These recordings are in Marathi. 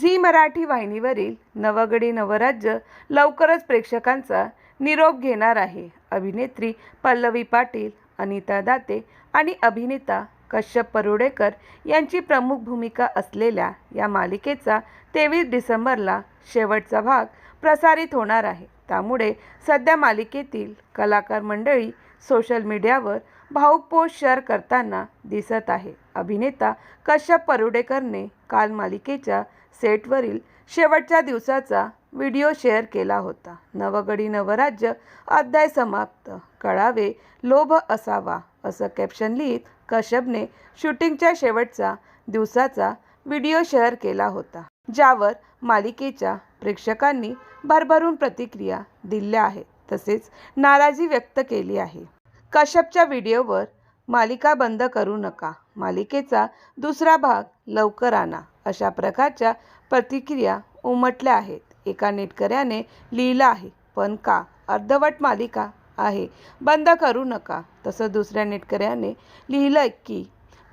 झी मराठी वाहिनीवरील नवगडी नवराज्य लवकरच प्रेक्षकांचा निरोप घेणार आहे. अभिनेत्री पल्लवी पाटील अनिता दाते आणि अभिनेता कश्यप परुडेकर यांची प्रमुख भूमिका असलेल्या या मालिकेचा तेवीस डिसेंबरला शेवटचा भाग प्रसारित होणार आहे. त्यामुळे सध्या मालिकेतील कलाकार मंडळी सोशल मीडियावर भाऊक पोस्ट शेअर करताना दिसत आहे. अभिनेता कश्यप परुडेकरने काल मालिकेच्या सेटवरील शेवटच्या दिवसाचा व्हिडिओ शेअर केला होता. नवगडी नवराज्य अध्याय समाप्त. कळावे लोभ असावा असं कॅप्शन लिहित कश्यपने शूटिंगच्या शेवटचा दिवसाचा व्हिडिओ शेअर केला होता. ज्यावर मालिकेच्या प्रेक्षकांनी भरभरून प्रतिक्रिया दिल्या आहेत. तसेच नाराजी व्यक्त केली आहे. कश्यपच्या व्हिडिओवर मालिका बंद करू नका. मालिकेचा दुसरा भाग लवकर आणा अशा प्रकारच्या प्रतिक्रिया उमटल्या आहेत. एका नेटकऱ्याने लिहिलं आहे पण का? अर्धवट मालिका आहे. बंद करू नका. तसं दुसऱ्या नेटकऱ्याने लिहिलं की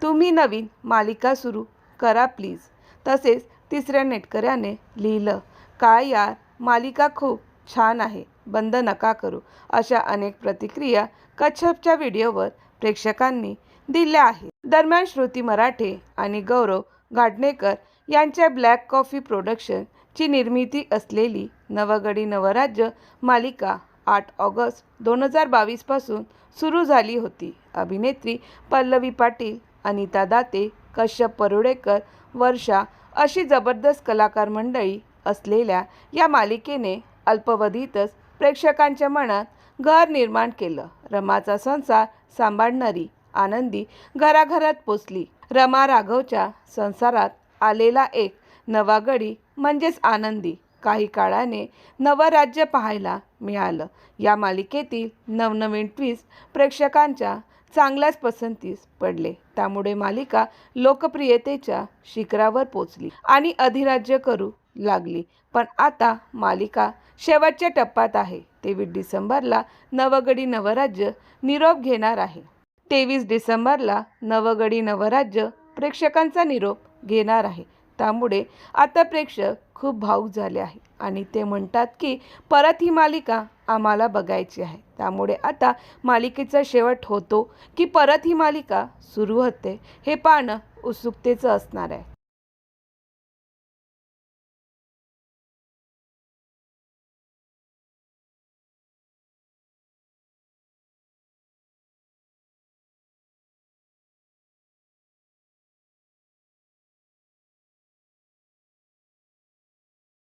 तुम्ही नवीन मालिका सुरू करा प्लीज. तसेच तिसऱ्या नेटकऱ्याने लिहिलं काय यार मालिका खूप छान आहे बंद नका करू. अशा अनेक प्रतिक्रिया कच्छपच्या व्हिडिओवर प्रेक्षकांनी दिल्या आहेत. दरम्यान श्रुती मराठे आणि गौरव घाटणेकर यांच्या ब्लॅक कॉफी प्रोडक्शन ची निर्मिती असलेली नवगडी नवराज्य मालिका आठ ऑगस्ट दोन हजार बावीसपासून सुरू झाली होती. अभिनेत्री पल्लवी पाटील अनिता दाते कश्यप परुडेकर वर्षा अशी जबरदस्त कलाकार मंडळी असलेल्या या मालिकेने अल्पवधीतच प्रेक्षकांच्या मनात घर निर्माण केलं. रमाचा संसार सांभाळणारी आनंदी घराघरात पोचली. रमा राघवच्या संसारात आलेला एक नवा गडी म्हणजेच आनंदी काही काळाने नवं राज्य पाहायला मिळालं. या मालिकेतील नवनवीन ट्विस्ट प्रेक्षकांच्या चांगल्याच पसंतीस पडले. त्यामुळे मालिका लोकप्रियतेच्या शिखरावर पोचली. आणि अधिराज्य करू लागली. पण आता मालिका शेवटच्या टप्प्यात आहे. तेवीस डिसेंबरला नवगडी नवराज्य निरोप घेणार आहे. तेवीस डिसेंबरला नवगडी नवराज्य प्रेक्षकांचा निरोप घेणार आहे. त्यामुळे आता प्रेक्षक खूप भाऊक झाले आहे आणि ते म्हणतात की परत ही मालिका आम्हाला बघायची आहे. त्यामुळे आता मालिकेचा शेवट होतो की परत ही मालिका सुरू होते हे पाहणं उत्सुकतेचं असणार आहे.